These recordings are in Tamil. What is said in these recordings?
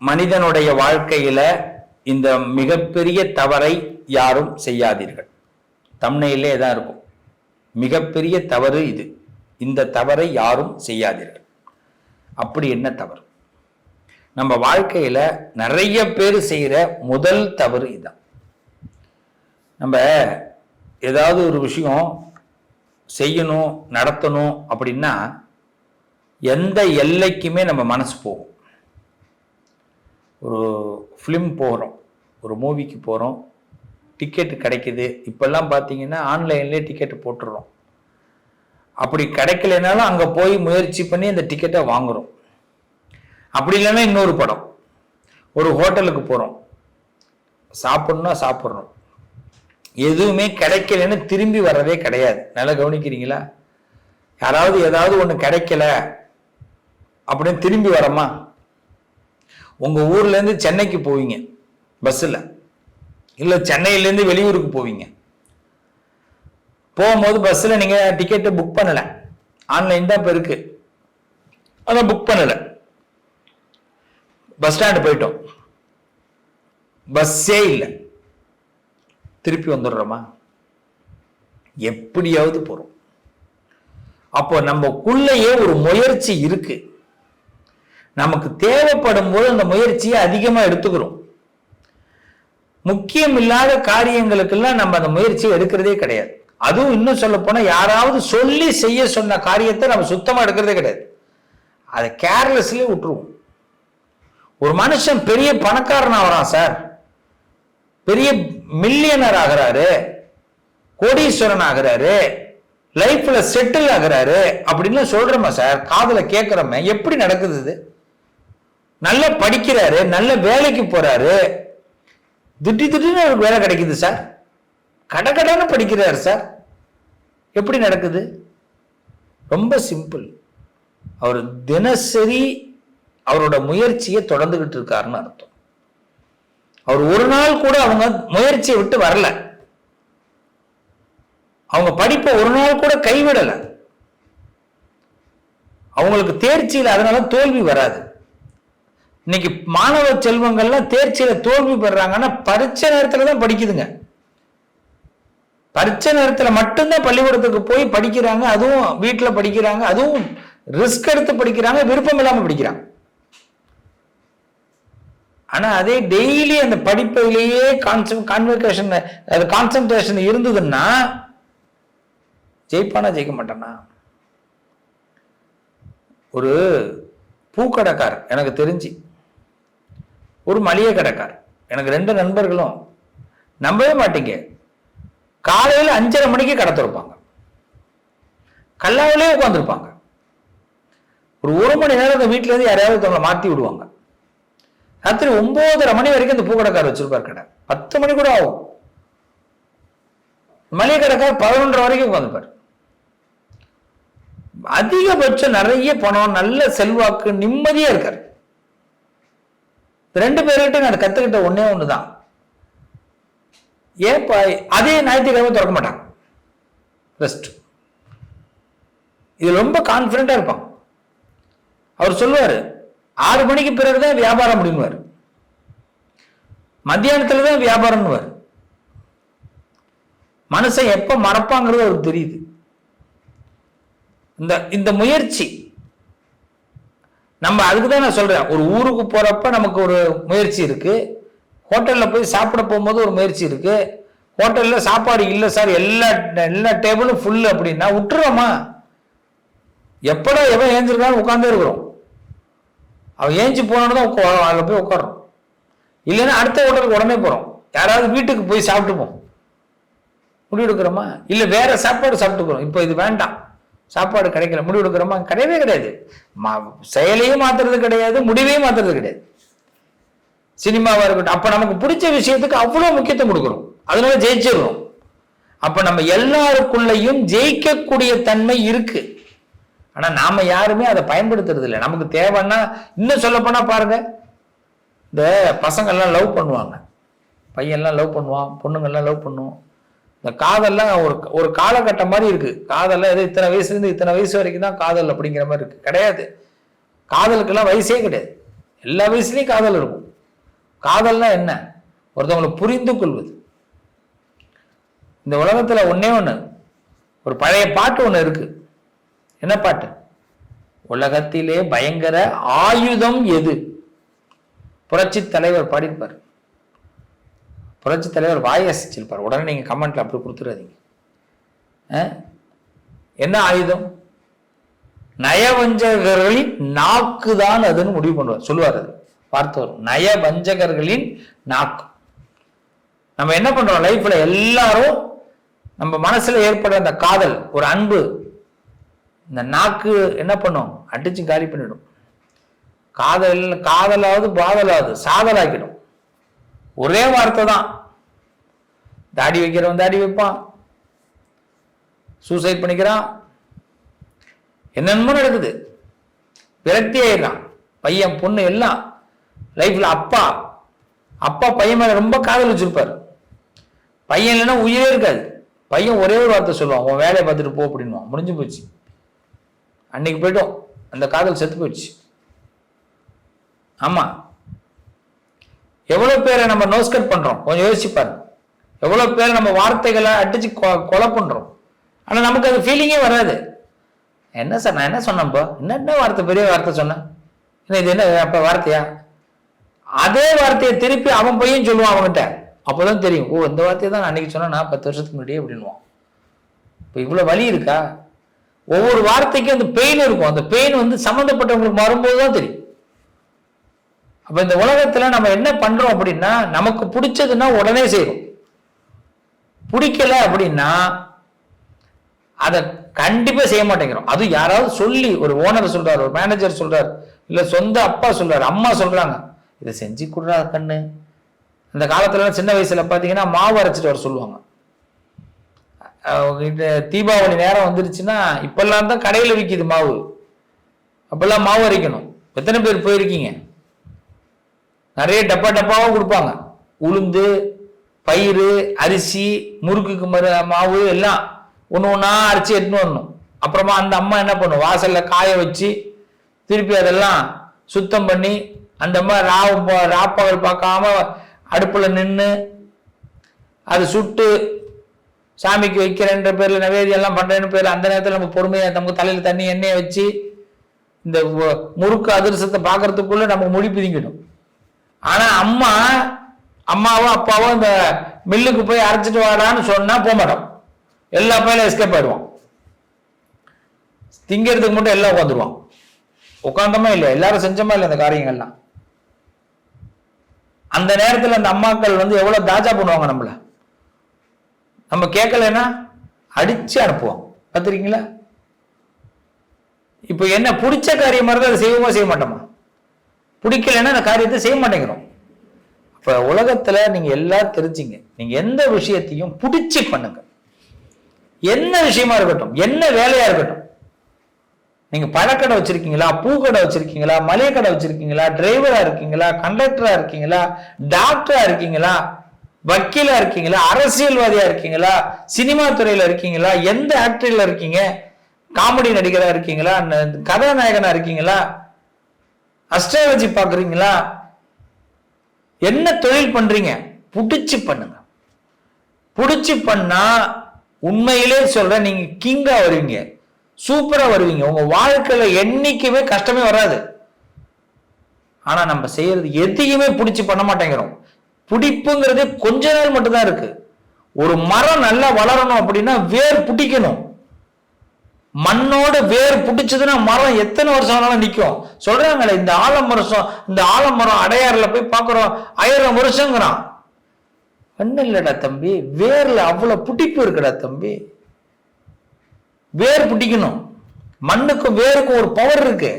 மனிதனுடைய வாழ்க்கையில இந்த மிகப்பெரிய தவறை யாரும் செய்யாதீர்கள். தம்னையிலே தான் இருக்கும். மிகப்பெரிய தவறு இது. இந்த தவறை யாரும் செய்யாதீர்கள். அப்படி என்ன தவறு? நம்ம வாழ்க்கையில நிறைய பேர் செய்கிற முதல் தவறு இதுதான் நம்ம ஏதாவது ஒரு விஷயம் செய்யணும் நடத்தணும் அப்படின்னா எந்த எல்லைக்குமே நம்ம மனசு போகும். ஒரு ஃபிலிம் போகிறோம் ஒரு மூவிக்கு போகிறோம் டிக்கெட்டு கிடைக்குது. இப்போல்லாம் பார்த்தீங்கன்னா ஆன்லைன்லேயே டிக்கெட் போட்டுடுறோம் அப்படி கிடைக்கலனாலும் அங்கே போய் முயற்சி பண்ணி அந்த டிக்கெட்டை வாங்குறோம். அப்படி இல்லைன்னா இன்னொரு படம். ஒரு ஹோட்டலுக்கு போகிறோம் சாப்பிட்ணுன்னா சாப்பிட்றோம் எதுவுமே கிடைக்கலன்னு திரும்பி வர்றதே கிடையாது. நல்லா கவனிக்கிறீங்களா? யாராவது ஏதாவது ஒன்று கிடைக்கல அப்படின்னு திரும்பி வரமா? உங்கள் ஊர்லேருந்து சென்னைக்கு போவீங்க. பஸ்ஸில். இல்லை சென்னையிலேருந்து வெளியூருக்கு போவீங்க. போகும்போது பஸ்ஸில் நீங்கள் டிக்கெட்டை புக் பண்ணலை. ஆன்லைன் தான் இப்போ இருக்கு. அதை புக் பண்ணலை. பஸ் ஸ்டாண்டு போயிட்டோம். பஸ்ஸே இல்லை. திருப்பி வந்துடுறோமா? எப்படியாவது போகிறோம் அப்போ நமக்குள்ளேயே ஒரு முயற்சி இருக்குது நமக்கு தேவைப்படும் போது அந்த முயற்சியை அதிகமாக எடுத்துக்கிறோம். முக்கியம் இல்லாத காரியங்களுக்கெல்லாம் நம்ம அந்த முயற்சியை எடுக்கிறதே கிடையாது. அதுவும் இன்னும் சொல்ல போனால் யாராவது சொல்லி செய்ய சொன்ன காரியத்தை நம்ம சுத்தமாக எடுக்கிறதே கிடையாது. அதை கேர்லெஸ்லேயே விட்டுருவோம். ஒரு மனுஷன் பெரிய பணக்காரன் ஆகிறான் சார். பெரிய மில்லியனர் ஆகிறாரு. கோடீஸ்வரன் ஆகிறாரு. லைஃப்ல செட்டில் ஆகிறாரு. அப்படின்னு சொல்றோமா சார்? காதல கேட்கிறோமே எப்படி நடக்குது இது? நல்லா படிக்கிறாரு நல்ல வேலைக்கு போறாரு. திட்டி திடீர்னு அவருக்கு வேலை கிடைக்குது சார். கடகடன்னு படிக்கிறார் சார். எப்படி நடக்குது? ரொம்ப சிம்பிள். அவர் தினசரி அவரோட முயற்சியை தொடர்ந்துகிட்டு இருக்காருன்னு அர்த்தம். அவர் ஒரு நாள் கூட அவங்க முயற்சியை விட்டு வரல. அவங்க படிப்பை ஒரு நாள் கூட கைவிடலை. அவங்களுக்கு தேர்ச்சியில் அதனால தோல்வி வராது. இன்னைக்கு மாணவ செல்வங்கள்லாம் தேர்ச்சியில தோல்வி பெறாங்கன்னா பரீட்சை நேரத்துல தான் படிக்குதுங்க. பரீட்சை நேரத்துல மட்டும்தான் பள்ளிக்கூடத்துக்கு போய் படிக்கிறாங்க அதுவும் வீட்டுல படிக்கிறாங்க அதுவும் ரிஸ்க் எடுத்து படிக்கிறாங்க விருப்பம் இல்லாம படிக்கிறாங்க. ஆனா அதே டெய்லி அந்த படிப்பிலேயே கான்வெகேஷன் அது கான்சென்ட்ரேஷன் இருந்ததுன்னா ஜெயிப்பானா ஜெயிக்க மாட்டானா? ஒரு பூக்கடைக்கார் எனக்கு தெரிஞ்சு. ஒரு மளிகை கடைக்கார் எனக்கு ரெண்டு நண்பர்களும் நம்பவே மாட்டீங்க. காலையில் அஞ்சரை மணிக்கு கடை திறப்பாங்க. கல்லாவிலே உட்காந்துருப்பாங்க ஒரு ஒரு மணி நேரம் அந்த வீட்டிலேருந்து யாரையாவது தங்களை மாத்தி விடுவாங்க. ராத்திரி ஒன்பதரை மணி வரைக்கும் அந்த பூக்கடைக்கார் வச்சிருப்பார் கடை. பத்து மணி கூட ஆகும். மளிகை கடைக்கார் பதினொன்றரை வரைக்கும் உட்காந்துப்பார் அதிகபட்சம் நிறைய பணம் நல்ல செல்வாக்கு நிம்மதியா இருக்கார். ரெண்டு பேர்கிட்ட நான் கத்துக்கிட்ட ஒன்று தான் ஏன் அதே ஞாயிற்றுக்கிழமை திறக்க மாட்டாங்க ரெஸ்ட் இது ரொம்ப கான்ஃபிடண்டாக இருப்பான். அவர் சொல்லுவார் ஆறு மணிக்கு பிறகுதான் வியாபாரம் முடிவார் மத்தியானத்தில் தான் வியாபாரம்னுவார். மனுஷன் எப்போ மறப்பாங்கிறது அவருக்கு தெரியுது. இந்த இந்த முயற்சி நம்ம அதுக்கு தான் நான் சொல்கிறேன் ஒரு ஊருக்கு போகிறப்ப நமக்கு ஒரு முயற்சி இருக்குது ஹோட்டலில் போய் சாப்பிட போகும்போது ஒரு முயற்சி இருக்குது ஹோட்டலில் சாப்பாடு இல்லை சார் எல்லா எல்லா டேபிளும் ஃபுல்லு அப்படின்னா விட்டுறோமா? எப்படா எவன் ஏஞ்சிருக்கான்னு உட்காந்தே இருக்கிறோம். அவன் ஏஞ்சி போனோன்னு தான் அதில் போய் உட்காடுறோம் இல்லைன்னா அடுத்த ஹோட்டலுக்கு உடனே போகிறோம் யாராவது வீட்டுக்கு போய் சாப்பிட்டுப்போம். முடிவெடுக்கிறோமா? இல்லை வேற சாப்பாடு சாப்பிட்டுக்கிறோம். இப்போ இது வேண்டாம். சாப்பாடு கிடைக்கல முடிவு எடுக்கிறோமா கிடையவே கிடையாது. மா- செயலையும் மாத்துறது கிடையாது முடிவையும் மாத்துறது கிடையாது. சினிமாவாக இருக்கட்டும் அப்போ நமக்கு பிடிச்ச விஷயத்துக்கு அவ்வளோ முக்கியத்துவம் கொடுக்குறோம் அதனால ஜெயிச்சிடுறோம் அப்போ நம்ம எல்லாருக்குள்ளேயும் ஜெயிக்கக்கூடிய தன்மை இருக்கு. ஆனால் நாம யாருமே அதை பயன்படுத்துறது இல்லை. நமக்கு தேவைன்னா இன்னும் சொல்லப்போனால் பாருங்க. இந்த பசங்கள்லாம் லவ் பண்ணுவாங்க. பையன்லாம் லவ் பண்ணுவான் பொண்ணுங்கெல்லாம் லவ் பண்ணுவோம். இந்த காதல்லாம் ஒரு ஒரு காலகட்டம் மாதிரி இருக்கு. காதல்லாம் எது இத்தனை வயசுல இருந்து இத்தனை வயசு வரைக்கும் தான் காதல் அப்படிங்கிற மாதிரி இருக்கு. கிடையாது. காதலுக்கெல்லாம் வயசே கிடையாது. எல்லா வயசுலையும் காதல் இருக்கும். காதல்னா என்ன? ஒருத்தவங்களை புரிந்து கொள்வது. இந்த உலகத்துல ஒன்றே ஒண்ணு. ஒரு பழைய பாட்டு ஒண்ணு இருக்கு. என்ன பாட்டு? உலகத்திலே பயங்கர ஆயுதம் எது? புரட்சி தலைவர் பாடியிருப்பார். புரட்சி தலைவர் வாயசிச்சிருப்பார் உடனே நீங்கள் கமெண்ட்ல அப்படி கொடுத்துடாதீங்க என்ன ஆயுதம்? நயவஞ்சகர்களின் நாக்கு தான் அதுன்னு முடிவு பண்ணுவார். சொல்லுவார் அது. வார்த்தை வரும் நயவஞ்சகர்களின் நாக்கு. நம்ம என்ன பண்றோம்? லைஃப்ல எல்லாரும் நம்ம மனசுல ஏற்படுற அந்த காதல் ஒரு அன்பு இந்த நாக்கு என்ன பண்ணும்? அடிச்சு காலி பண்ணிடும். காதல் காதலாவது பாதலாவது சாதலாக்கிடும். ஒரே வார்த்தை தான். தாடி வைக்கிறவன் தாடி வைப்பான். சூசைட் பண்ணிக்கிறான். என்னென்னமோ நடக்குது? விரக்தி ஆயிடுறான். பையன் பொண்ணு எல்லாம் லைஃப்ல அப்பா. அப்பா பையன் மேல ரொம்ப காதல் வச்சிருப்பார். பையன் இல்லைன்னா உயிரே இருக்காது. பையன் ஒரே ஒரு வார்த்தை சொல்லுவான் உன் வேலையை பார்த்துட்டு போ அப்படின்னுவான். முடிஞ்சு போச்சு. அன்னைக்கு போயிட்டோம். அந்த காதல் செத்து போயிடுச்சு. ஆமா. எவ்வளவு பேரை நம்ம நோஸ்கட் பண்றோம்? கொஞ்சம் யோசிச்சு எவ்வளவு பேரை நம்ம வார்த்தைகளை அடிச்சு கொ- கொலை பண்றோம்? ஆனா நமக்கு அது ஃபீலிங்கே வராது. என்ன சார் நான் என்ன சொன்னேன்ப்பா என்ன என்ன வார்த்தை பெரிய வார்த்தை சொன்னேன்? என்ன இது என்ன அப்ப வார்த்தையா? அதே வார்த்தையை திருப்பி அவன் பையன் சொல்லுவான் அவன்கிட்ட. அப்போதான் தெரியும். ஓ இந்த வார்த்தையை தான் அன்னைக்கு சொன்னேன். நான் பத்து வருஷத்துக்கு முன்னாடியே அப்படின்னுவான். இப்போ இவ்வளோ வலி இருக்கா? ஒவ்வொரு வார்த்தைக்கும் அந்த பெயின் இருக்கும். அந்த பெயின் வந்து சம்மந்தப்பட்டவங்களுக்கு வரும்போது தான் தெரியும். அப்ப இந்த உலகத்துல நம்ம என்ன பண்றோம் அப்படின்னா நமக்கு பிடிச்சதுன்னா உடனே செய்வோம். பிடிக்கல அப்படின்னா அதை கண்டிப்பா செய்ய மாட்டேங்கிறோம். அது யாராவது சொல்லி ஒரு ஓனர் சொல்றாரு ஒரு மேனேஜர் சொல்றாரு இல்ல சொந்த அப்பா சொல்றாரு அம்மா சொல்றாங்க இதை செஞ்சு கொடுறா கண்ணு. இந்த காலத்துல சின்ன வயசுல பாத்தீங்கன்னா மாவு அரைச்சிட்டு வர சொல்லுவாங்க. இது தீபாவளி நேரம் வந்துருச்சுன்னா இப்பெல்லாம் தான் கடையில விற்கிது மாவு. அப்பெல்லாம் மாவு அரைக்கணும். எத்தனை பேர் போயிருக்கீங்க? நிறைய டப்பா டப்பாவாக கொடுப்பாங்க. உளுந்து பயிறு அரிசி முறுக்குக்கு மரு மாவு எல்லாம் ஒன்று ஒன்றா அரைச்சி எடுத்துன்னு வரணும். அப்புறமா அந்த அம்மா என்ன பண்ணும்? வாசலில் காய வச்சு திருப்பி அதெல்லாம் சுத்தம் பண்ணி அந்த அம்மா ராவு ப- ராப்பகல் பார்க்காம அடுப்பில் நின்று அது சுட்டு சாமிக்கு வைக்கிறேன்ற பேரில் நவேதியெல்லாம் பண்ணுறேன்னு பேர் அந்த நேரத்தில் நம்ம பொறுமையாக நமக்கு தலையில் தண்ணி எண்ணெயை வச்சு இந்த முறுக்கு அதிரசத்தை பார்க்கறதுக்குள்ளே நமக்கு முடி பிதிங்கிடும். ஆனா அம்மா அம்மாவோ அப்பாவோ இந்த மில்லுக்கு போய் அரைச்சிட்டு வாடான்னு சொன்னா போக மாட்டோம். எல்லா பையிலும் எஸ்கேப் ஆயிடுவோம். திங்கிறதுக்கு மட்டும் எல்லாம் உட்காந்துருவோம். உட்காந்தமா இல்லையா எல்லாரும் செஞ்சோமா இல்லை இந்த காரியங்கள்லாம்? அந்த நேரத்தில் அந்த அம்மாக்கள் வந்து எவ்வளவு தாஜா பண்ணுவாங்க நம்மள? நம்ம கேட்கலைன்னா அடிச்சு அனுப்புவோம். பார்த்துருக்கீங்களா? இப்போ என்ன பிடிச்ச காரியமாக இருந்தால் அதை செய்வோமா செய்ய மாட்டோமா? பிடிக்கலைன்னா அந்த காரியத்தை செய்ய மாட்டேங்கிறோம். இப்ப உலகத்துல நீங்க எல்லாம் தெரிஞ்சுங்க. நீங்க எந்த விஷயத்தையும் பிடிச்சி பண்ணுங்க. என்ன விஷயமா இருக்கட்டும் என்ன வேலையா இருக்கட்டும். நீங்க பழக்கடை வச்சிருக்கீங்களா பூக்கடை வச்சிருக்கீங்களா மளிகை கடை வச்சிருக்கீங்களா டிரைவரா இருக்கீங்களா கண்டக்டரா இருக்கீங்களா டாக்டரா இருக்கீங்களா வக்கீலா இருக்கீங்களா அரசியல்வாதியா இருக்கீங்களா சினிமா துறையில இருக்கீங்களா எந்த ஆக்டரில இருக்கீங்க காமெடி நடிகரா இருக்கீங்களா கதாநாயகனா இருக்கீங்களா அஸ்ட்ராலஜி பார்க்குறீங்களா? என்ன தொழில் பண்றீங்க? பிடிச்சி பண்ணுங்க. பிடிச்சி பண்ணா உண்மையிலே சொல்றேன் நீங்க கிங்கா வருவீங்க. சூப்பரா வருவீங்க. உங்க வாழ்க்கையில என்னைக்குமே கஷ்டமே வராது. ஆனா நம்ம செய்யறது எதையுமே பிடிச்சி பண்ண மாட்டேங்கிறோம். பிடிப்புங்கிறது கொஞ்ச நாள் மட்டும்தான் இருக்கு. ஒரு மரம் நல்லா வளரணும் அப்படின்னா வேர் பிடிக்கணும். மண்ணோட வேர் பிடிச்சதுன்னா மரம் எத்தனை வருஷம் ஆனாலும் நிற்கும் சொல்றாங்களே இந்த ஆலமரம் இந்த ஆலமரம் அடையாறுல போய் பார்க்குறோம் ஆயிரம் வருஷங்கிறான். ஒன்றும் இல்லடா தம்பி வேர்ல அவ்வளோ பிடிப்பு இருக்குடா தம்பி. வேர் பிடிக்கணும். மண்ணுக்கும் வேருக்கும் ஒரு பவர் இருக்கு.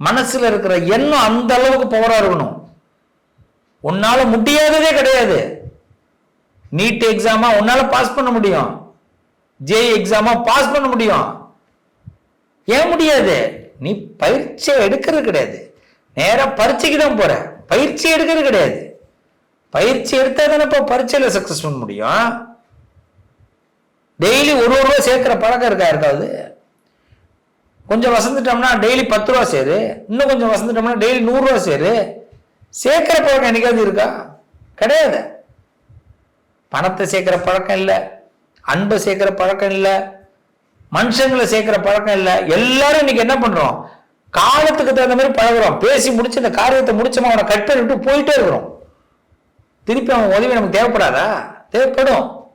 மனசுல இருக்கிற எண்ணம் அந்த அளவுக்கு பவரா இருக்கணும். உன்னால முடியாததே கிடையாது. நீட் எக்ஸாமா உன்னால பாஸ் பண்ண முடியும். ஜே எக்ஸாமா பாஸ் பண்ண முடியும். ஏன் முடியாது? நீ பயிற்சி எடுக்கிறது கிடையாது. நேராக பரீட்சைக்கு தான் போற. பயிற்சி எடுக்கிறது கிடையாது. பயிற்சி எடுத்தா தானே பரீட்சையில சக்சஸ் பண்ண முடியும். டெய்லி ஒரு ஒரு ரூபா சேர்க்குற பழக்கம் இருக்கா இருக்காது கொஞ்சம் வசந்துட்டோம்னா டெய்லி பத்து ரூபா சேரு. இன்னும் கொஞ்சம் வசந்துட்டோம்னா டெய்லி நூறுரூவா சேரு. சேர்க்குற பழக்கம் என்னைக்காவது இருக்கா? கிடையாது. பணத்தை சேர்க்குற பழக்கம் இல்லை. அன்பை சேர்க்கிற பழக்கம் இல்லை மனுஷங்களை சேர்க்கிற பழக்கம் இல்லை எல்லாரும் இன்னைக்கு என்ன பண்றோம்? காலத்துக்கு தகுந்த மாதிரி பழகுறோம். பேசி முடிச்சு இந்த காரியத்தை முடிச்சோமா அவனை கட் பண்ணிட்டு போயிட்டே இருக்கிறோம். திருப்பி அவன் உதவி நமக்கு தேவைப்படாதா? தேவைப்படும்.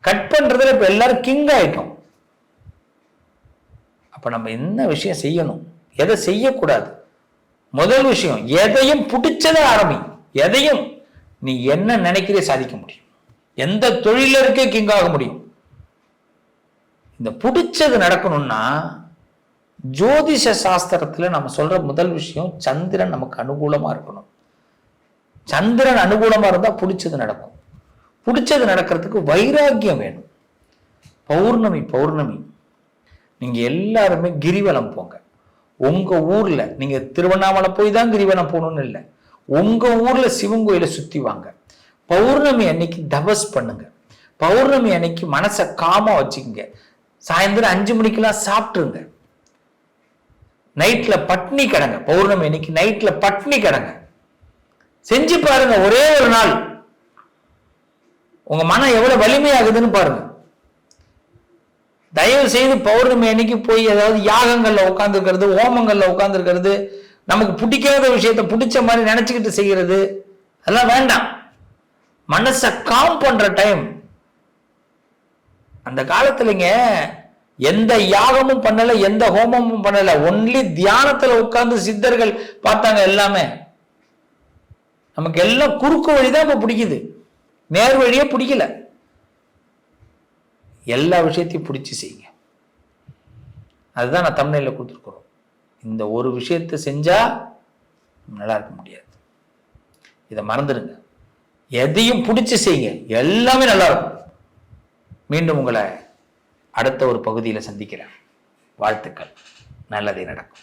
கட் பண்றதுல இப்ப எல்லாரும் கிங் ஆயிட்டோம். அப்ப நம்ம என்ன விஷயம் செய்யணும்? எதை செய்யக்கூடாது? முதல் விஷயம் எதையும் பிடிச்சதை ஆரம்பி எதையும் நீ என்ன நினைக்கிறே சாதிக்க முடியும். எந்த தொழில இருக்கே கிங் ஆக முடியும்? இந்த பிடிச்சது நடக்கணும்னா ஜோதிஷ சாஸ்திரத்துல நம்ம சொல்ற முதல் விஷயம் சந்திரன் நமக்கு அனுகூலமா இருக்கணும். சந்திரன் அனுகூலமா இருந்தா பிடிச்சது நடக்கும். பிடிச்சது நடக்கிறதுக்கு வைராக்கியம் வேணும். பௌர்ணமி பௌர்ணமி. நீங்க எல்லாருமே கிரிவலம் போங்க. உங்க ஊர்ல நீங்க திருவண்ணாமலை போய் தான் கிரிவலம் போகணும்னு இல்லை. உங்க ஊர்ல சிவன் கோயிலை சுத்தி வாங்க. பௌர்ணமி அன்னைக்கு தபஸ் பண்ணுங்க. பௌர்ணமி அன்னைக்கு மனசை காமா வச்சுக்கோங்க. சாயந்தரம் அஞ்சு மணிக்கெல்லாம் சாப்பிட்டுருங்க. நைட்ல பட்னி கிடங்க. பௌர்ணமி அன்னைக்கு நைட்ல பட்னி கிடங்க. செஞ்சு பாருங்க ஒரே ஒரு நாள். உங்க மனம் எவ்வளவு வலிமையாகுதுன்னு பாருங்க. தயவு செய்து பௌர்ணமி அன்னைக்கு போய் ஏதாவது யாகங்கள்ல உட்காந்துருக்கிறது ஓமங்கள்ல உட்காந்துருக்கிறது நமக்கு பிடிக்காத விஷயத்த பிடிச்ச மாதிரி நினைச்சுக்கிட்டு செய்யறது அதெல்லாம் வேண்டாம். மனசை காம் பண்ற டைம் அந்த காலத்துலங்க எந்த யாகமும் பண்ணல எந்த ஹோமமும் பண்ணல. ஒன்லி தியானத்துல உட்கார்ந்து சித்தர்கள் பார்த்தாங்க எல்லாமே. நமக்கு எல்லாம் குறுக்கு வழிதான் இப்ப பிடிக்குது. நேர் வழியே பிடிக்கல. எல்லா விஷயத்தையும் பிடிச்சி செய்யுங்க. அதுதான் நான் தமிழில் கொடுத்துருக்குறோம். இந்த ஒரு விஷயத்தை செஞ்சா நல்லா இருக்க முடியாது. இதை மறந்துடுங்க. எதையும் பிடிச்சி செய்யுங்க. எல்லாமே நல்லா இருக்கும் மீண்டும் உங்களை அடுத்த ஒரு பகுதியில் சந்திக்கிறேன். வாழ்த்துக்கள். நல்லதே நடக்கும்.